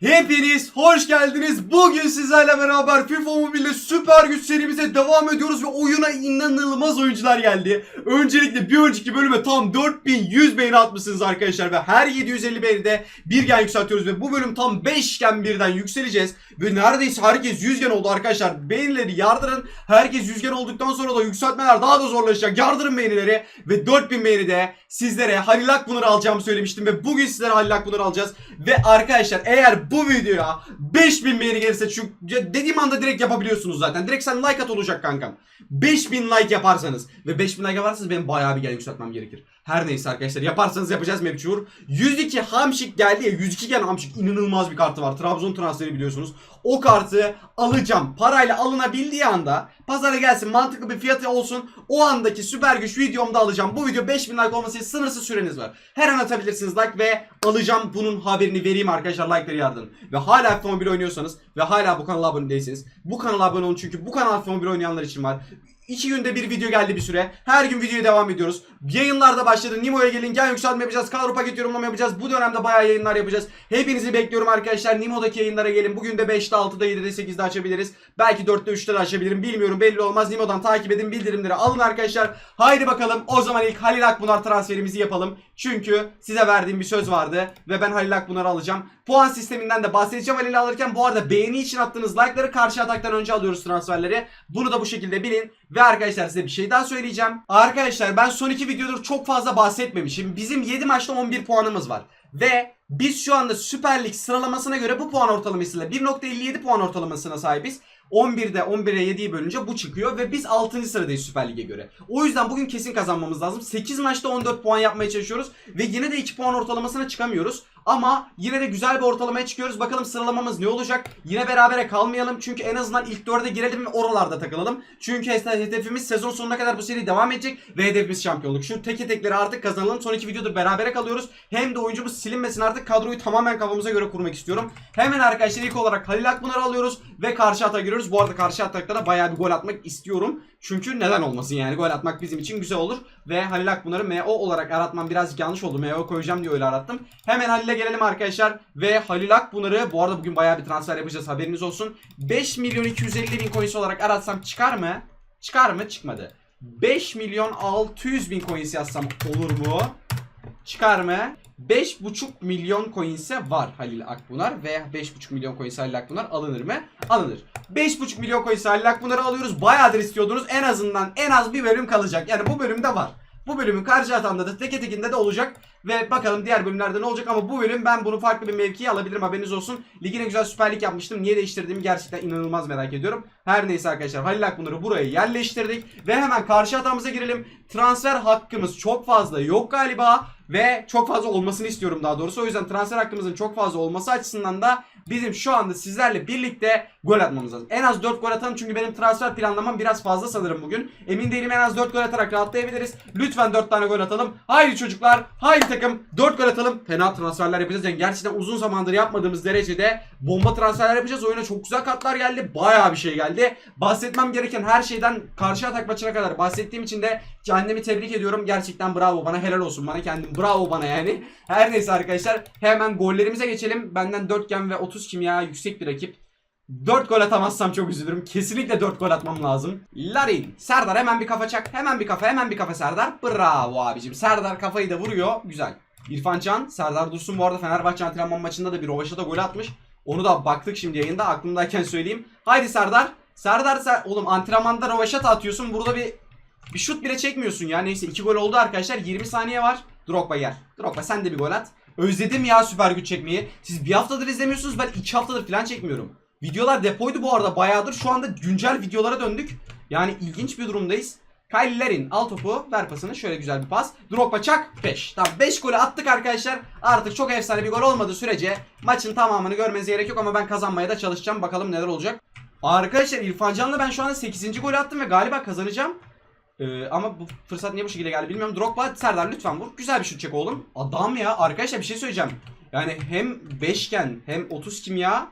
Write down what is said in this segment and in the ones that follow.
Hepiniz hoş geldiniz. Bugün sizlerle beraber FIFA Mobile Süper Güç serimize devam ediyoruz ve oyuna inanılmaz oyuncular geldi. Öncelikle bir önceki bölüme tam 4100 beğeni atmışsınız arkadaşlar ve her 750 beğenide bir gen yükseltiyoruz ve bu bölüm tam 5 gen birden yükseleceğiz. Ve neredeyse herkes 100 gen oldu arkadaşlar. Beğenileri yardırın. Herkes 100 gen olduktan sonra da yükseltmeler daha da zorlaşacak. Yardırın beğenileri ve 4000 beğeni de sizlere Halil Akpınar'ı alacağımı söylemiştim ve bugün sizlere Halil Akpınar'ı alacağız. Ve arkadaşlar eğer bu videoya 5000 beğeni gelirse çünkü dediğim anda direkt yapabiliyorsunuz zaten. Direkt sen like at olacak kankam. 5000 like yaparsanız ve 5000 like yaparsanız benim bayağı bir gel yükseltmem gerekir. Her neyse arkadaşlar yaparsanız yapacağız Mapçur. 102 Hamşik geldi ya 102 gen Hamşik inanılmaz bir kartı var. Trabzon transferi biliyorsunuz. O kartı alacağım. Parayla alınabildiği anda pazara gelsin mantıklı bir fiyatı olsun. O andaki süper güç videomda alacağım. Bu video 5000 like olması için sınırsız süreniz var. Her an atabilirsiniz like ve alacağım bunun haberini vereyim arkadaşlar like'ları yardın. Ve hala otomobil oynuyorsanız ve hala bu kanala abone değilseniz bu kanala abone olun çünkü bu kanal otomobil oynayanlar için var. İki günde bir video geldi bir süre. Her gün videoya devam ediyoruz. Yayınlarda başladı. Nimo'ya gelin. Gen yükseltme yapacağız. Kadro paket yorumlama yapacağız. Bu dönemde bayağı yayınlar yapacağız. Hepinizi bekliyorum arkadaşlar. Nimo'daki yayınlara gelin. Bugün de 5'te, 6'da, 7'de, 8'de açabiliriz. Belki 4'te, 3'te de açabilirim. Bilmiyorum. Belli olmaz. Nimo'dan takip edin. Bildirimleri alın arkadaşlar. Haydi bakalım. O zaman ilk Halil Akbunar transferimizi yapalım. Çünkü size verdiğim bir söz vardı. Ve ben Halil Akbunar'ı alacağım. Puan sisteminden de bahsedeceğim Halil'i alırken. Bu arada beğeni için attığınız like'ları karşı ataktan önce alıyoruz transferleri. Bunu da bu şekilde bilin. Ve arkadaşlar size bir şey daha söyleyeceğim. Arkadaşlar ben son iki videodur çok fazla bahsetmemişim. Bizim 7 maçta 11 puanımız var. Ve biz şu anda Süper Lig sıralamasına göre bu puan ortalamasıyla 1.57 puan ortalamasına sahibiz. 11'de 11'e 7'yi bölünce bu çıkıyor ve biz 6. sıradayız Süper Lig'e göre. O yüzden bugün kesin kazanmamız lazım. 8 maçta 14 puan yapmaya çalışıyoruz ve yine de 2 puan ortalamasına çıkamıyoruz. Ama yine de güzel bir ortalamaya çıkıyoruz. Bakalım sıralamamız ne olacak? Yine berabere kalmayalım. Çünkü en azından ilk 4'e girelim ve oralarda takılalım. Çünkü hedefimiz sezon sonuna kadar bu seri devam edecek ve hedefimiz şampiyonluk. Şu teke tekleri artık kazanalım. Son iki videoda berabere kalıyoruz. Hem de oyuncumuz silinmesin artık kadroyu tamamen kafamıza göre kurmak istiyorum. Hemen arkadaşlar ilk olarak Halil Akpınar'ı alıyoruz ve karşı ata giriyoruz. Bu arada karşı atakta da bayağı bir gol atmak istiyorum. Çünkü neden olmasın yani gol atmak bizim için güzel olur. Ve Halil Akpınar'ı MO olarak aratmam birazcık yanlış oldu. MO koyacağım diye öyle arattım. Hemen Halil'e gelelim arkadaşlar. Ve Halil Akpınar'ı bu arada bugün bayağı bir transfer yapacağız haberiniz olsun. 5 milyon 250 bin coins olarak aratsam çıkar mı? Çıkar mı? Çıkmadı. 5 milyon 600 bin coins yazsam olur mu? Çıkar mı? 5,5 milyon coins'e var Halil Akbunar ve 5,5 milyon coins'e Halil Akbunar alınır mı? Alınır. 5,5 milyon coins'e Halil Akbunar'ı alıyoruz. Bayağıdır istiyordunuz. En azından en az bir bölüm kalacak. Yani bu bölümde var. Bu bölümün karşı atanda da teke tekinde de olacak. Ve bakalım diğer bölümlerde ne olacak ama bu bölüm ben bunu farklı bir mevkiye alabilirim haberiniz olsun. Ligine güzel Süper Lig yapmıştım. Niye değiştirdiğimi gerçekten inanılmaz merak ediyorum. Her neyse arkadaşlar Halil Akbunar'ı buraya yerleştirdik. Ve hemen karşı hatamıza girelim. Transfer hakkımız çok fazla yok galiba. Ve çok fazla olmasını istiyorum daha doğrusu. O yüzden transfer hakkımızın çok fazla olması açısından da bizim şu anda sizlerle birlikte gol atmamız lazım. En az 4 gol atalım çünkü benim transfer planlamam biraz fazla sanırım bugün. Emin değilim en az 4 gol atarak rahatlayabiliriz. Lütfen 4 tane gol atalım. Haydi çocuklar, haydi takım 4 gol atalım. Fena transferler yapacağız. Yani gerçekten uzun zamandır yapmadığımız derecede bomba transferler yapacağız. Oyuna çok güzel kartlar geldi. Bayağı bir şey geldi. Bahsetmem gereken her şeyden karşı atak maçına kadar bahsettiğim için de annemi tebrik ediyorum. Gerçekten bravo bana helal olsun bana kendim bravo bana yani. Her neyse arkadaşlar hemen gollerimize geçelim. Benden 4 gen ve 30 kimya yüksek bir rakip. 4 gol atamazsam çok üzülürüm. Kesinlikle 4 gol atmam lazım. Larin. Serdar hemen bir kafa çak. Hemen bir kafa hemen bir kafa Serdar. Bravo abicim. Serdar kafayı da vuruyor. Güzel. İrfan Can. Serdar Dursun bu arada Fenerbahçe antrenman maçında da bir rovaşata gol atmış. Onu da baktık şimdi yayında. Aklımdayken söyleyeyim. Haydi Serdar. Serdar sen oğlum antrenmanda rovaşata atıyorsun. Burada bir bir şut bile çekmiyorsun ya. Neyse 2 gol oldu arkadaşlar. 20 saniye var. Drogba yer. Drogba sen de bir gol at. Özledim ya süper güç çekmeyi. Siz bir haftadır izlemiyorsunuz. Ben 2 haftadır falan çekmiyorum. Videolar depoydu bu arada bayağıdır. Şu anda güncel videolara döndük. Yani ilginç bir durumdayız. Kyle Larin al topu ver pasını şöyle güzel bir pas. Drogba çak 5. Tamam 5 golü attık arkadaşlar. Artık çok efsane bir gol olmadığı sürece maçın tamamını görmenize gerek yok ama ben kazanmaya da çalışacağım. Bakalım neler olacak. Arkadaşlar İrfan Can'la ben şu anda 8. golü attım ve galiba kazanacağım. Ee, ama bu fırsat niye bu şekilde geldi bilmiyorum. Drogba Serdar lütfen vur. Güzel bir şut çek oğlum. Adam ya. Arkadaşlar bir şey söyleyeceğim. Yani hem 5'ken hem 30 kimya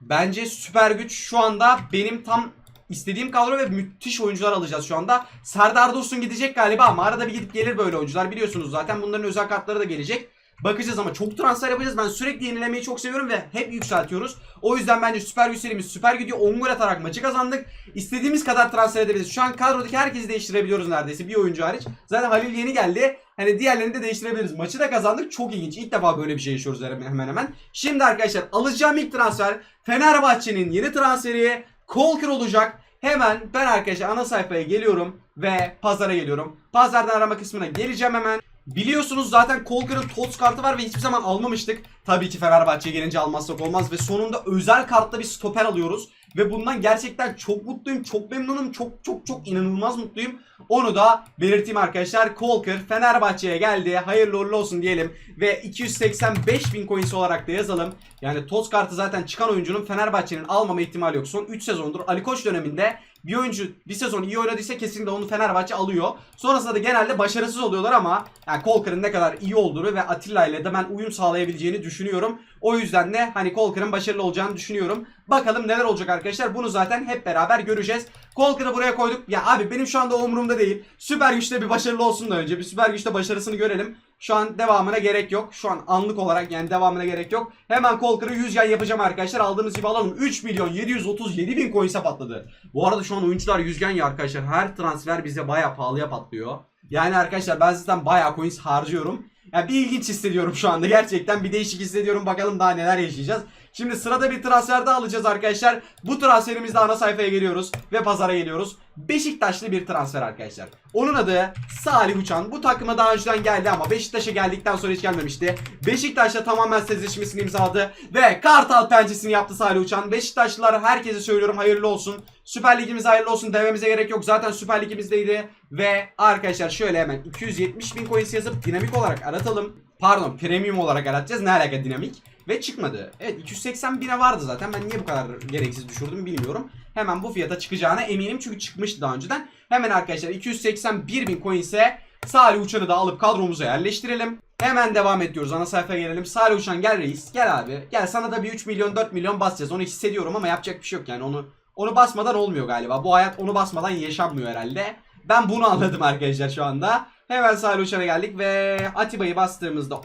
bence süper güç şu anda benim tam istediğim kadro ve müthiş oyuncular alacağız şu anda. Serdar Dursun gidecek galiba ama arada bir gidip gelir böyle oyuncular biliyorsunuz zaten bunların özel kartları da gelecek. Bakacağız ama çok transfer yapacağız. Ben sürekli yenilemeyi çok seviyorum ve hep yükseltiyoruz. O yüzden bence süper güç serimiz süper gidiyor. 10 gol atarak maçı kazandık. İstediğimiz kadar transfer edebiliriz. Şu an kadrodaki herkesi değiştirebiliyoruz neredeyse bir oyuncu hariç. Zaten Halil yeni geldi. Hani diğerlerini de değiştirebiliriz. Maçı da kazandık. Çok ilginç. İlk defa böyle bir şey yaşıyoruz hemen. hemen. Şimdi arkadaşlar alacağım ilk transfer Fenerbahçe'nin yeni transferi Kolker olacak. Hemen ben arkadaşlar ana sayfaya geliyorum ve pazara geliyorum. Pazardan arama kısmına geleceğim hemen. Biliyorsunuz zaten Kolker'ın TOTS kartı var ve hiçbir zaman almamıştık. Tabii ki Fenerbahçe'ye gelince almazsak olmaz ve sonunda özel kartla bir stoper alıyoruz. Ve bundan gerçekten çok mutluyum, çok memnunum, çok çok çok inanılmaz mutluyum. Onu da belirteyim arkadaşlar. Kolker Fenerbahçe'ye geldi. Hayırlı uğurlu olsun diyelim. Ve 285 bin coins olarak da yazalım. Yani TOTS kartı zaten çıkan oyuncunun Fenerbahçe'nin almama ihtimali yok. Son 3 sezondur Ali Koç döneminde bir oyuncu bir sezon iyi oynadıysa kesinlikle onu Fenerbahçe alıyor. Sonrasında da genelde başarısız oluyorlar ama yani Kolker'ın ne kadar iyi olduğunu ve Atilla ile de ben uyum sağlayabileceğini düşünüyorum. O yüzden de hani Kolker'ın başarılı olacağını düşünüyorum. Bakalım neler olacak arkadaşlar. Bunu zaten hep beraber göreceğiz. Kolker'ı buraya koyduk. Ya abi benim şu anda umurumda değil. Süper güçte bir başarılı olsun da önce. Bir süper güçte başarısını görelim. Şu an devamına gerek yok. Şu an anlık olarak yani devamına gerek yok. Hemen Kolker'ı 100 yan yapacağım arkadaşlar. Aldığımız gibi alalım. 3 milyon 737 bin coins'e patladı. Bu arada şu an oyuncular 100 yan ya arkadaşlar. Her transfer bize baya pahalıya patlıyor. Yani arkadaşlar ben zaten baya coins harcıyorum. Ya bir ilginç hissediyorum şu anda. Gerçekten bir değişik hissediyorum. Bakalım daha neler yaşayacağız. Şimdi sırada bir transfer daha alacağız arkadaşlar. Bu transferimizde ana sayfaya geliyoruz ve pazara geliyoruz. Beşiktaşlı bir transfer arkadaşlar. Onun adı Salih Uçan. Bu takıma daha önceden geldi ama Beşiktaş'a geldikten sonra hiç gelmemişti. Beşiktaş'la tamamen sözleşmesini imzaladı ve Kartal pençesini yaptı Salih Uçan. Beşiktaşlılar herkese söylüyorum hayırlı olsun. Süper Ligimiz hayırlı olsun dememize gerek yok. Zaten Süper Ligimizdeydi. Ve arkadaşlar şöyle hemen 270 bin coins yazıp dinamik olarak aratalım. Pardon premium olarak aratacağız. Ne alaka dinamik? Ve çıkmadı. Evet 280 bine vardı zaten. Ben niye bu kadar gereksiz düşürdüm bilmiyorum. Hemen bu fiyata çıkacağına eminim çünkü çıkmıştı daha önceden. Hemen arkadaşlar 281 bin coins'e Salih Uçan'ı da alıp kadromuza yerleştirelim. Hemen devam ediyoruz. Ana sayfaya gelelim. Salih Uçan gel reis. Gel abi. Gel sana da bir 3 milyon 4 milyon basacağız. Onu hissediyorum ama yapacak bir şey yok yani. Onu onu basmadan olmuyor galiba. Bu hayat onu basmadan yaşanmıyor herhalde. Ben bunu anladım arkadaşlar şu anda. Hemen Salih Uçan'a geldik ve Atiba'yı bastığımızda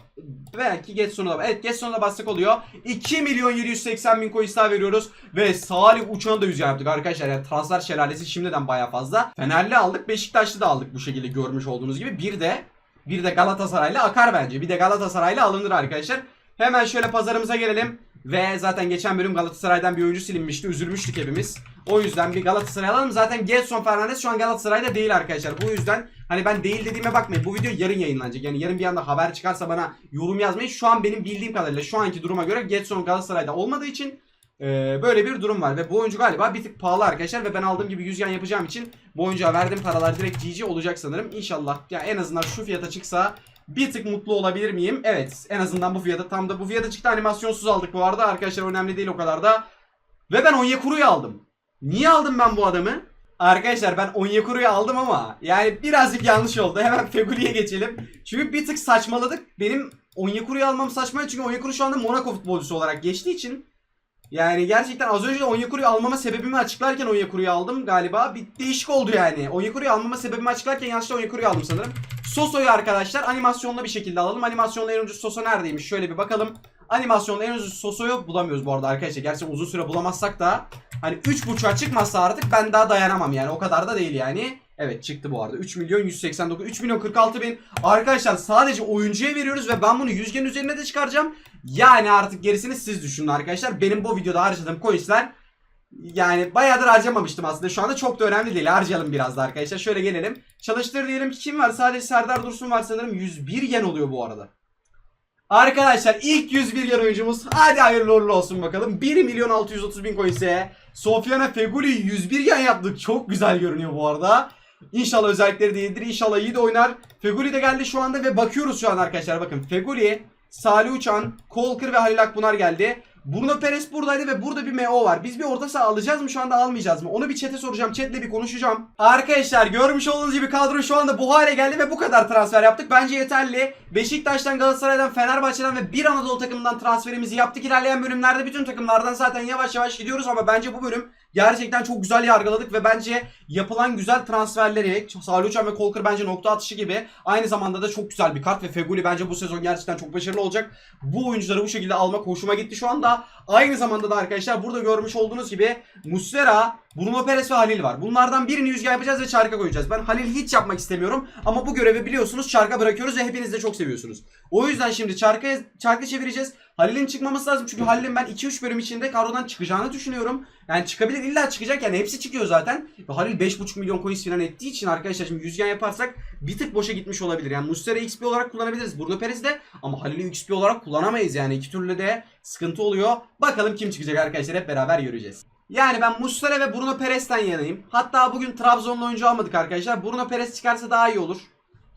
belki Getson'a da evet Getson'a bastık oluyor. 2 milyon 780 bin coins daha veriyoruz ve Salih Uçan'a da yüz yaptık arkadaşlar. Yani transfer şelalesi şimdiden baya fazla. Fenerli aldık Beşiktaşlı da aldık bu şekilde görmüş olduğunuz gibi. Bir de bir de Galatasaray'la akar bence. Bir de Galatasaray'la alınır arkadaşlar. Hemen şöyle pazarımıza gelelim. Ve zaten geçen bölüm Galatasaray'dan bir oyuncu silinmişti. Üzülmüştük hepimiz. O yüzden bir Galatasaray alalım. Zaten Gelson Fernandes şu an Galatasaray'da değil arkadaşlar. Bu yüzden hani ben değil dediğime bakmayın. Bu video yarın yayınlanacak. Yani yarın bir anda haber çıkarsa bana yorum yazmayın. Şu an benim bildiğim kadarıyla şu anki duruma göre Getson Galatasaray'da olmadığı için e, böyle bir durum var. Ve bu oyuncu galiba bir tık pahalı arkadaşlar. Ve ben aldığım gibi 100 yan yapacağım için bu oyuncuya verdiğim paralar direkt GG olacak sanırım. İnşallah ya en azından şu fiyata çıksa bir tık mutlu olabilir miyim? Evet. En azından bu fiyata tam da bu fiyata çıktı. Animasyonsuz aldık bu arada. Arkadaşlar önemli değil o kadar da. Ve ben Onyekuru'yu aldım. Niye aldım ben bu adamı? Arkadaşlar ben Onyekuru'yu aldım ama yani birazcık yanlış oldu. Hemen Feguli'ye geçelim. Çünkü bir tık saçmaladık. Benim Onyekuru'yu almam saçma çünkü Onyekuru şu anda Monaco futbolcusu olarak geçtiği için yani gerçekten az önce de Onyekuru'yu almama sebebimi açıklarken Onyekuru'yu aldım galiba. Bir değişik oldu yani. Onyekuru'yu almama sebebimi açıklarken yanlışlıkla Onyekuru'yu aldım sanırım. Soso'yu arkadaşlar animasyonlu bir şekilde alalım. Animasyonlu en ucuz Soso neredeymiş? Şöyle bir bakalım. Animasyonlu en ucuz Soso'yu bulamıyoruz bu arada arkadaşlar. Gerçekten uzun süre bulamazsak da hani 3.5'a çıkmazsa artık ben daha dayanamam yani. O kadar da değil yani. Evet çıktı bu arada. 3 milyon 189, 3 milyon 46 bin. Arkadaşlar sadece oyuncuya veriyoruz ve ben bunu yüzgenin üzerine de çıkaracağım. Yani artık gerisini siz düşünün arkadaşlar. Benim bu videoda harcadığım coinsler yani bayağıdır harcamamıştım aslında. Şu anda çok da önemli değil. Harcayalım biraz da arkadaşlar. Şöyle gelelim. Çalıştır diyelim ki kim var? Sadece Serdar Dursun var sanırım. 101 yen oluyor bu arada. Arkadaşlar ilk 101 yen oyuncumuz. Hadi hayırlı uğurlu olsun bakalım. 1 milyon 630 bin coins'e. Sofiane Feguli 101 yen yaptık. Çok güzel görünüyor bu arada. İnşallah özellikleri değildir. İnşallah iyi de oynar. Feguli de geldi şu anda ve bakıyoruz şu an arkadaşlar. Bakın Feguli, Salih Uçan, Kolkır ve Halil Akbunar geldi. Bruno Perez buradaydı ve burada bir MO var. Biz bir orta saha alacağız mı şu anda almayacağız mı? Onu bir chat'e soracağım. Chat'le bir konuşacağım. Arkadaşlar görmüş olduğunuz gibi kadro şu anda bu hale geldi ve bu kadar transfer yaptık. Bence yeterli. Beşiktaş'tan, Galatasaray'dan, Fenerbahçe'den ve bir Anadolu takımından transferimizi yaptık. İlerleyen bölümlerde bütün takımlardan zaten yavaş yavaş gidiyoruz ama bence bu bölüm Gerçekten çok güzel yargıladık ve bence yapılan güzel transferleri Salih Uçan ve Kolkır bence nokta atışı gibi aynı zamanda da çok güzel bir kart ve Feguli bence bu sezon gerçekten çok başarılı olacak. Bu oyuncuları bu şekilde almak hoşuma gitti şu anda. Aynı zamanda da arkadaşlar burada görmüş olduğunuz gibi Muslera, Bruno Perez ve Halil var. Bunlardan birini yüzge yapacağız ve çarka koyacağız. Ben Halil hiç yapmak istemiyorum ama bu görevi biliyorsunuz çarka bırakıyoruz ve hepiniz de çok seviyorsunuz. O yüzden şimdi çarka, çarka çevireceğiz. Halil'in çıkmaması lazım çünkü Halil'in ben 2-3 bölüm içinde kadrodan çıkacağını düşünüyorum. Yani çıkabilir illa çıkacak yani hepsi çıkıyor zaten. Ve Halil 5.5 milyon coins falan ettiği için arkadaşlar şimdi yüzgen yaparsak bir tık boşa gitmiş olabilir. Yani Muslera XP olarak kullanabiliriz Bruno Perez de ama Halil'i XP olarak kullanamayız yani iki türlü de sıkıntı oluyor. Bakalım kim çıkacak arkadaşlar hep beraber göreceğiz. Yani ben Muslera ve Bruno Perez'ten yanayım. Hatta bugün Trabzon'la oyuncu almadık arkadaşlar. Bruno Perez çıkarsa daha iyi olur.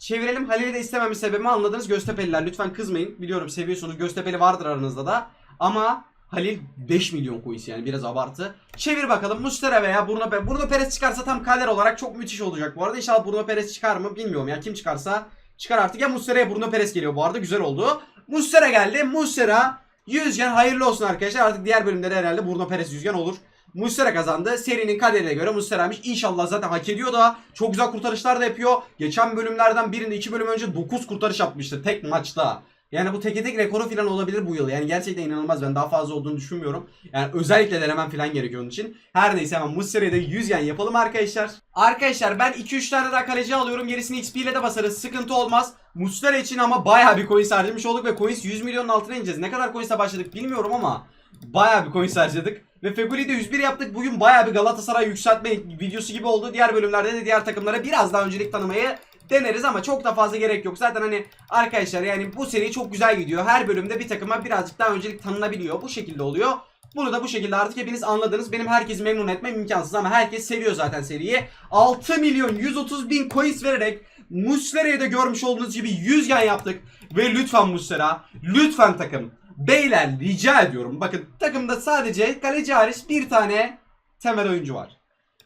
Çevirelim. Halil'i de istememin sebebimi anladınız. Göztepe'liler lütfen kızmayın. Biliyorum seviyorsunuz. Göztepe'li vardır aranızda da. Ama Halil 5 milyon coins yani biraz abartı. Çevir bakalım Mustera veya Bruno Perez. Bruno Perez çıkarsa tam kaler olarak çok müthiş olacak bu arada. İnşallah Bruno Perez çıkar mı bilmiyorum ya. Kim çıkarsa çıkar artık. Ya Mustera ya Bruno Perez geliyor bu arada. Güzel oldu. Mustera geldi. Mustera yüzgen hayırlı olsun arkadaşlar. Artık diğer bölümde de herhalde Bruno Perez yüzgen olur. Muslera kazandı. Serinin kaderine göre Muslera'ymış. İnşallah zaten hak ediyor da. Çok güzel kurtarışlar da yapıyor. Geçen bölümlerden birinde 2 bölüm önce 9 kurtarış yapmıştı tek maçta. Yani bu teke tek rekoru falan olabilir bu yıl. Yani gerçekten inanılmaz. Ben daha fazla olduğunu düşünmüyorum. Yani özellikle denemem falan gerekiyor onun için. Her neyse hemen Muslera'ya da 100 yen yapalım arkadaşlar. Arkadaşlar ben 2-3 tane daha kaleci alıyorum. Gerisini XP ile de basarız. Sıkıntı olmaz. Muslera için ama bayağı bir coins harcamış olduk ve coins 100 milyonun altına ineceğiz. Ne kadar coins'e başladık bilmiyorum ama bayağı bir coins harcadık. Ve Feguli'de 101 yaptık. Bugün bayağı bir Galatasaray yükseltme videosu gibi oldu. Diğer bölümlerde de diğer takımlara biraz daha öncelik tanımayı deneriz ama çok da fazla gerek yok. Zaten hani arkadaşlar yani bu seri çok güzel gidiyor. Her bölümde bir takıma birazcık daha öncelik tanınabiliyor. Bu şekilde oluyor. Bunu da bu şekilde artık hepiniz anladınız. Benim herkesi memnun etmem imkansız ama herkes seviyor zaten seriyi. 6 milyon 130 bin coins vererek Muslera'yı da görmüş olduğunuz gibi 100 gen yaptık. Ve lütfen Muslera, lütfen takım. Beyler rica ediyorum. Bakın takımda sadece kaleci hariç bir tane temel oyuncu var.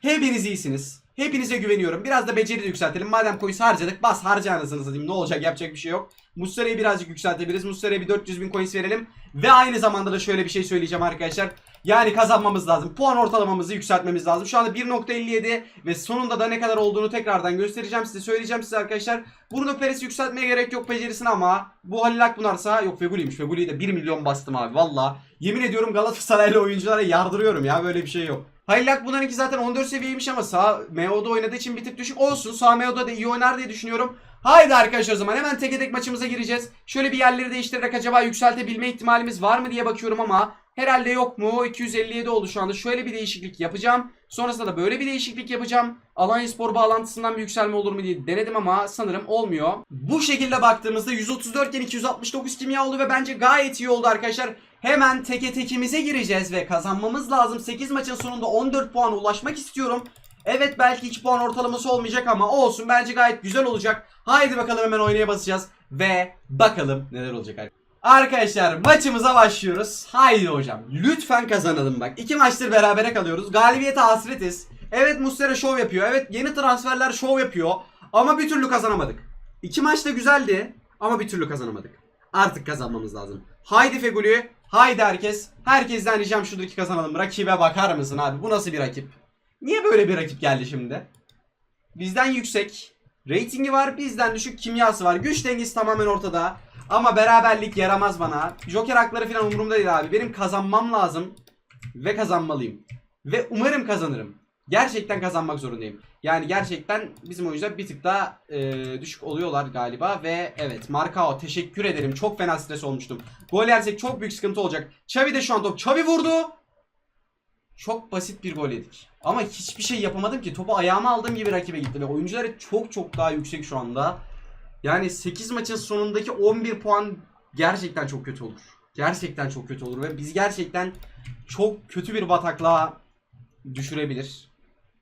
Hepiniz iyisiniz. Hepinize güveniyorum. Biraz da beceri de yükseltelim. Madem coins harcadık bas harca anasını satayım. Ne olacak yapacak bir şey yok. Muslera'yı birazcık yükseltebiliriz. Muslera'ya bir 400 bin coins verelim. Ve aynı zamanda da şöyle bir şey söyleyeceğim arkadaşlar. Yani kazanmamız lazım. Puan ortalamamızı yükseltmemiz lazım. Şu anda 1.57 ve sonunda da ne kadar olduğunu tekrardan göstereceğim size. Söyleyeceğim size arkadaşlar. Bruno Perez yükseltmeye gerek yok becerisine ama bu Halil Akpınar'sa yok Feguli'ymiş. Feguli'yi de 1 milyon bastım abi valla. Yemin ediyorum Galatasaraylı oyunculara yardırıyorum ya böyle bir şey yok. Halil Akpınar'ınki zaten 14 seviyeymiş ama sağ MO'da oynadığı için bir tık düşük olsun. Sağ MO'da da iyi oynar diye düşünüyorum. Haydi arkadaşlar o zaman hemen tek tek maçımıza gireceğiz. Şöyle bir yerleri değiştirerek acaba yükseltebilme ihtimalimiz var mı diye bakıyorum ama herhalde yok mu? 257 oldu şu anda. Şöyle bir değişiklik yapacağım. Sonrasında da böyle bir değişiklik yapacağım. Alanya Spor bağlantısından bir yükselme olur mu diye denedim ama sanırım olmuyor. Bu şekilde baktığımızda 134 iken 269 kimya oldu ve bence gayet iyi oldu arkadaşlar. Hemen teke tekimize gireceğiz ve kazanmamız lazım. 8 maçın sonunda 14 puana ulaşmak istiyorum. Evet belki 2 puan ortalaması olmayacak ama olsun bence gayet güzel olacak. Haydi bakalım hemen oynaya basacağız ve bakalım neler olacak arkadaşlar. Arkadaşlar maçımıza başlıyoruz. Haydi hocam lütfen kazanalım bak. İki maçtır berabere kalıyoruz. Galibiyete hasretiz. Evet Muslera şov yapıyor. Evet yeni transferler şov yapıyor. Ama bir türlü kazanamadık. İki maç da güzeldi ama bir türlü kazanamadık. Artık kazanmamız lazım. Haydi Feguli. Haydi herkes. Herkesten ricam şudur ki kazanalım. Rakibe bakar mısın abi? Bu nasıl bir rakip? Niye böyle bir rakip geldi şimdi? Bizden yüksek. Ratingi var. Bizden düşük kimyası var. Güç dengesi tamamen ortada. Ama beraberlik yaramaz bana. Joker hakları falan umurumda değil abi. Benim kazanmam lazım. Ve kazanmalıyım. Ve umarım kazanırım. Gerçekten kazanmak zorundayım. Yani gerçekten bizim oyuncular bir tık daha e, düşük oluyorlar galiba. Ve evet Markao teşekkür ederim. Çok fena stres olmuştum. Gol yersek çok büyük sıkıntı olacak. Xavi de şu an top. Xavi vurdu. Çok basit bir gol yedik. Ama hiçbir şey yapamadım ki. Topu ayağıma aldığım gibi rakibe gitti. Ve oyuncuları çok çok daha yüksek şu anda. Yani 8 maçın sonundaki 11 puan gerçekten çok kötü olur. Gerçekten çok kötü olur ve biz gerçekten çok kötü bir bataklığa düşürebilir.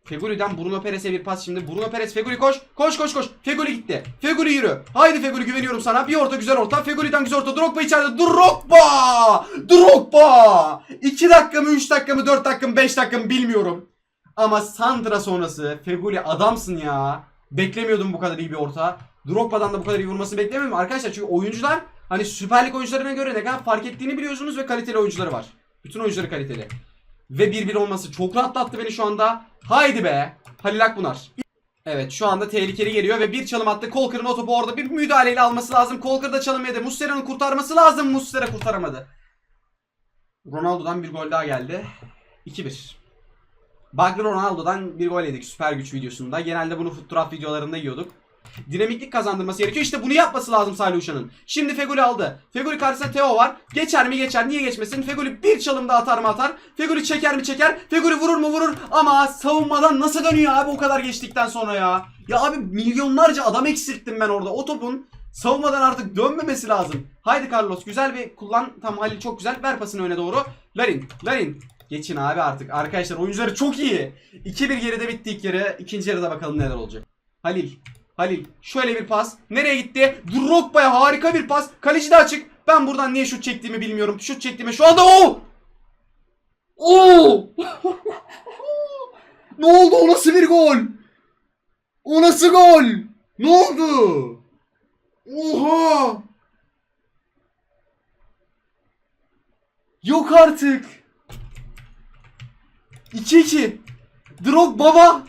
Feguli'den Bruno Perez'e bir pas şimdi. Bruno Perez Feguli koş. Koş koş koş. Feguli gitti. Feguli yürü. Haydi Feguli güveniyorum sana. Bir orta güzel orta. Feguli'den güzel orta. Drogba içeride. Drogba! Drogba! 2 dakika mı 3 dakika mı 4 dakika mı 5 dakika mı bilmiyorum. Ama Sandra sonrası Feguli adamsın ya. Beklemiyordum bu kadar iyi bir orta. Drogba'dan da bu kadar iyi vurmasını beklemiyorum arkadaşlar. Çünkü oyuncular hani Süper Lig oyuncularına göre ne kadar fark ettiğini biliyorsunuz ve kaliteli oyuncuları var. Bütün oyuncuları kaliteli. Ve 1-1 olması çok rahatlattı beni şu anda. Haydi be. Halil Akbunar. Evet şu anda tehlikeli geliyor ve bir çalım attı. Kolker'ın o topu orada bir müdahaleyle alması lazım. Kolker da çalım yedi. Muslera'nın kurtarması lazım. Muslera kurtaramadı. Ronaldo'dan bir gol daha geldi. 2-1. Bagri Ronaldo'dan bir gol yedik süper güç videosunda. Genelde bunu fotoğraf videolarında yiyorduk. Dinamiklik kazandırması gerekiyor. İşte bunu yapması lazım Salih Uşan'ın. Şimdi Feguli aldı. Feguli karşısında Teo var. Geçer mi geçer. Niye geçmesin? Feguli bir çalım daha atar mı atar. Feguli çeker mi çeker. Feguli vurur mu vurur. Ama savunmadan nasıl dönüyor abi o kadar geçtikten sonra ya. Ya abi milyonlarca adam eksilttim ben orada. O topun savunmadan artık dönmemesi lazım. Haydi Carlos güzel bir kullan. Tam Halil çok güzel. Ver pasını öne doğru. Larin. Larin. Geçin abi artık. Arkadaşlar oyuncuları çok iyi. 2-1 geride bitti ilk yarı. İkinci yarıda bakalım neler olacak. Halil. Halil. Şöyle bir pas. Nereye gitti? Drogba'ya harika bir pas. Kaleci de açık. Ben buradan niye şut çektiğimi bilmiyorum. Şut çektiğimi şu anda o. Oo! ne oldu? O nasıl bir gol? O nasıl gol? Ne oldu? Oha! Yok artık. 2-2. Drog baba.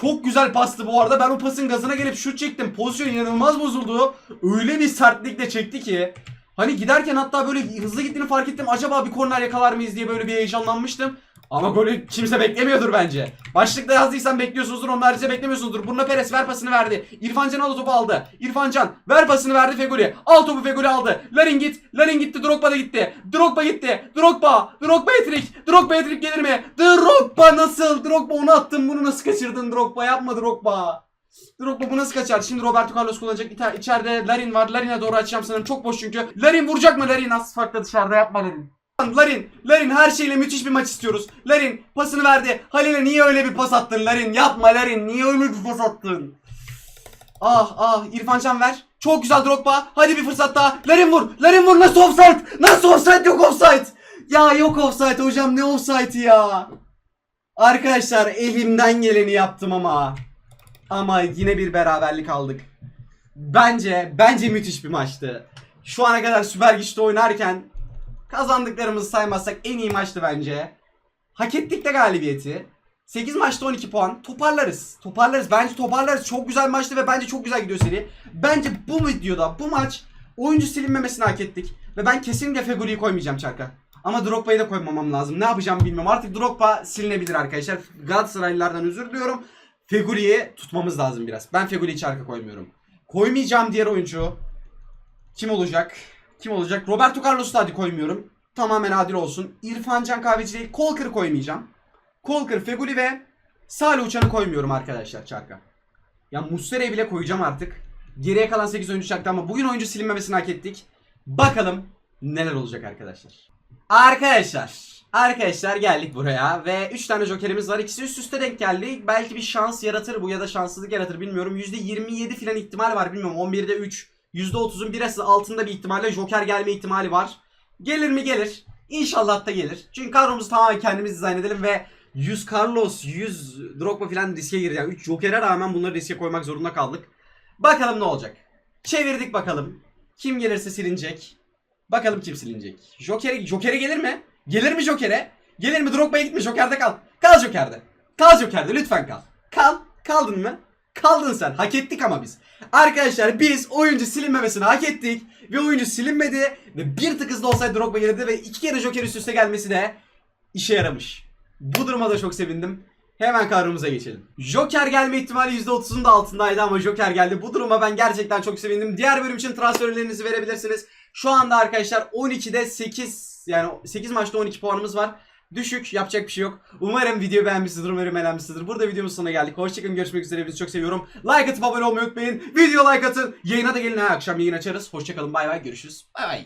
Çok güzel pastı bu arada. Ben o pasın gazına gelip şut çektim. Pozisyon inanılmaz bozuldu. Öyle bir sertlikle çekti ki. Hani giderken hatta böyle hızlı gittiğini fark ettim. Acaba bir korner yakalar mıyız diye böyle bir heyecanlanmıştım. Ama golü kimse beklemiyordur bence. Başlıkta yazdıysan bekliyorsunuzdur. Onun harici beklemiyorsunuzdur. Bruno Perez ver pasını verdi. İrfan Can aldı topu aldı. İrfan Can ver pasını verdi Feguli. Al topu Feguli aldı. Larin git. Larin gitti. Drogba da gitti. Drogba gitti. Drogba. Drogba etrik. Drogba etrik gelir mi? Drogba nasıl? Drogba onu attın. Bunu nasıl kaçırdın Drogba? Yapma Drogba. Drogba bu nasıl kaçar? Şimdi Roberto Carlos kullanacak. İta- İçeride Larin var. Larin'e doğru açacağım sanırım. Çok boş çünkü. Larin vuracak mı Larin? Farklı dışarıda yapma Larin. Larin, Larin her şeyle müthiş bir maç istiyoruz. Larin pasını verdi. Halil'e niye öyle bir pas attın Larin? Yapma Larin. Niye öyle bir pas attın? Ah ah İrfan Can ver. Çok güzel Drogba. Hadi bir fırsat daha. Larin vur. Larin vur. Nasıl offside? Nasıl offside yok offside? Ya yok offside hocam ne offside ya? Arkadaşlar elimden geleni yaptım ama. Ama yine bir beraberlik aldık. Bence bence müthiş bir maçtı. Şu ana kadar Süper Güç'te oynarken kazandıklarımızı saymazsak en iyi maçtı bence. Hak ettik de galibiyeti. 8 maçta 12 puan. Toparlarız. Toparlarız. Bence toparlarız. Çok güzel maçtı ve bence çok güzel gidiyor seri. Bence bu videoda bu maç oyuncu silinmemesini hak ettik. Ve ben kesinlikle Fegoli'yi koymayacağım çarka. Ama Drogba'yı da koymamam lazım. Ne yapacağım bilmiyorum. Artık Drogba silinebilir arkadaşlar. Galatasaraylılardan özür diliyorum. Fegoli'yi tutmamız lazım biraz. Ben Fegoli'yi çarka koymuyorum. Koymayacağım diğer oyuncu. Kim olacak? Kim olacak? Roberto Carlos'u hadi koymuyorum. Tamamen adil olsun. İrfan Can Kahveci değil. Kolkır'ı koymayacağım. Kolkır, Feguli ve Salih Uçan'ı koymuyorum arkadaşlar çarka. Ya Muslera'yı bile koyacağım artık. Geriye kalan 8 oyuncu çaktı ama bugün oyuncu silinmemesini hak ettik. Bakalım neler olacak arkadaşlar. Arkadaşlar. Arkadaşlar geldik buraya ve 3 tane jokerimiz var. İkisi üst üste denk geldi. Belki bir şans yaratır bu ya da şanssızlık yaratır bilmiyorum. %27 falan ihtimal var bilmiyorum. 11'de 3. %30'un biraz altında bir ihtimalle joker gelme ihtimali var. Gelir mi gelir. İnşallah da gelir. Çünkü kadromuzu tamamen kendimiz dizayn edelim ve 100 Carlos, 100 Drogba falan riske girdi. Yani 3 Joker'e rağmen bunları riske koymak zorunda kaldık. Bakalım ne olacak. Çevirdik bakalım. Kim gelirse silinecek. Bakalım kim silinecek. Joker'e Joker'e gelir mi? Gelir mi Joker'e? Gelir mi? Drogba'ya gitme. Joker'de kal. Kal Joker'de. Kal Joker'de lütfen kal. Kal. Kaldın mı? Kaldın sen. Hak ettik ama biz. Arkadaşlar biz oyuncu silinmemesini hak ettik. Ve oyuncu silinmedi. Ve bir tık hızlı olsaydı Drogba gelirdi. Ve iki kere Joker üst üste gelmesi de işe yaramış. Bu duruma da çok sevindim. Hemen kadromuza geçelim. Joker gelme ihtimali %30'un da altındaydı ama Joker geldi. Bu duruma ben gerçekten çok sevindim. Diğer bölüm için transferlerinizi verebilirsiniz. Şu anda arkadaşlar 12'de 8 yani 8 maçta 12 puanımız var. Düşük yapacak bir şey yok. Umarım video beğenmişsinizdir. Umarım eğlenmişsinizdir. Burada videomuzun sonuna geldik. Hoşçakalın. Görüşmek üzere. Hepinizi çok seviyorum. Like atıp abone olmayı unutmayın. Video like atın. Yayına da gelin. Ha, akşam yayın açarız. Hoşçakalın. Bay bay. Görüşürüz. Bay bay.